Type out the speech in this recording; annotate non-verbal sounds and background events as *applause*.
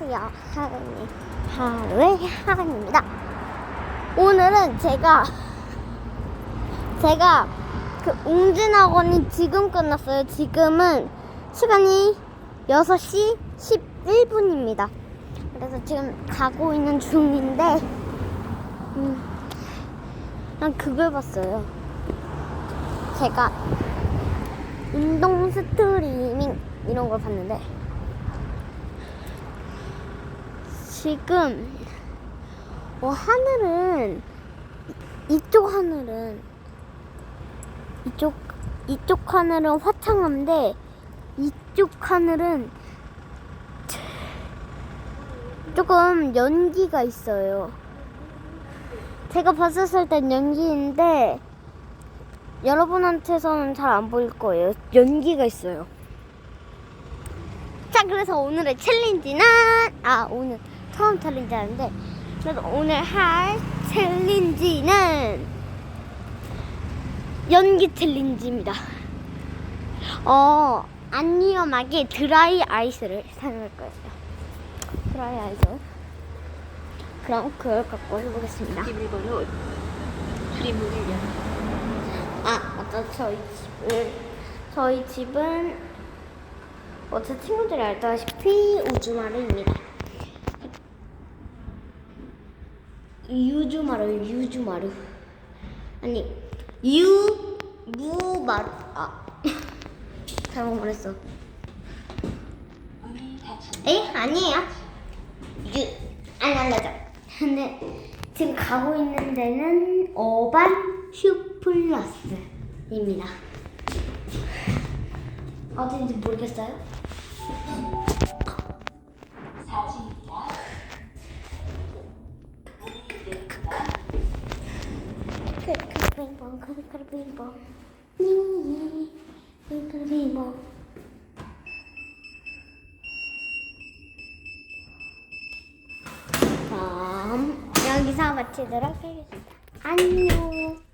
안녕하세요. 하은이 하루의 하은입니다. 오늘은 제가 제가 그 웅진학원이 지금 끝났어요. 지금은 시간이 6시 11분입니다. 그래서 지금 가고 있는 중인데 음, 난 그걸 봤어요. 제가 운동 스트리밍 이런 걸 봤는데 지금 어, 하늘은 이- 이쪽 하늘은 이쪽 이쪽 하늘은 화창한데 이쪽 하늘은 조금 연기가 있어요. 제가 봤었을 땐 연기인데 여러분한테서는 잘 안 보일 거예요. 연기가 있어요. 자, 그래서 오늘의 챌린지는 아 오늘 처음 챌린지 하는데 그래서 오늘 할 챌린지는 연기 챌린지입니다. 어, 안 위험하게 드라이 아이스를 사용할 거예요. 드라이 아이스. 그럼 그걸 갖고 해보겠습니다. 아, 맞다. 저희 집을 저희 집은 어, 제 친구들이 알다시피 우주마루입니다. 유주마루, 유주마루. 아니, 유, 무마루. 아, *laughs* 잘못 말했어. 에이, 아니에요. 유, 아니, 아니죠. 근데 지금 가고 있는 데는 어반 슈플러스입니다. 어딘지 모르겠어요? 빙봉 크크빙봉 니 크크빙봉 그럼 여기서 마치도록 하겠습니다. 안녕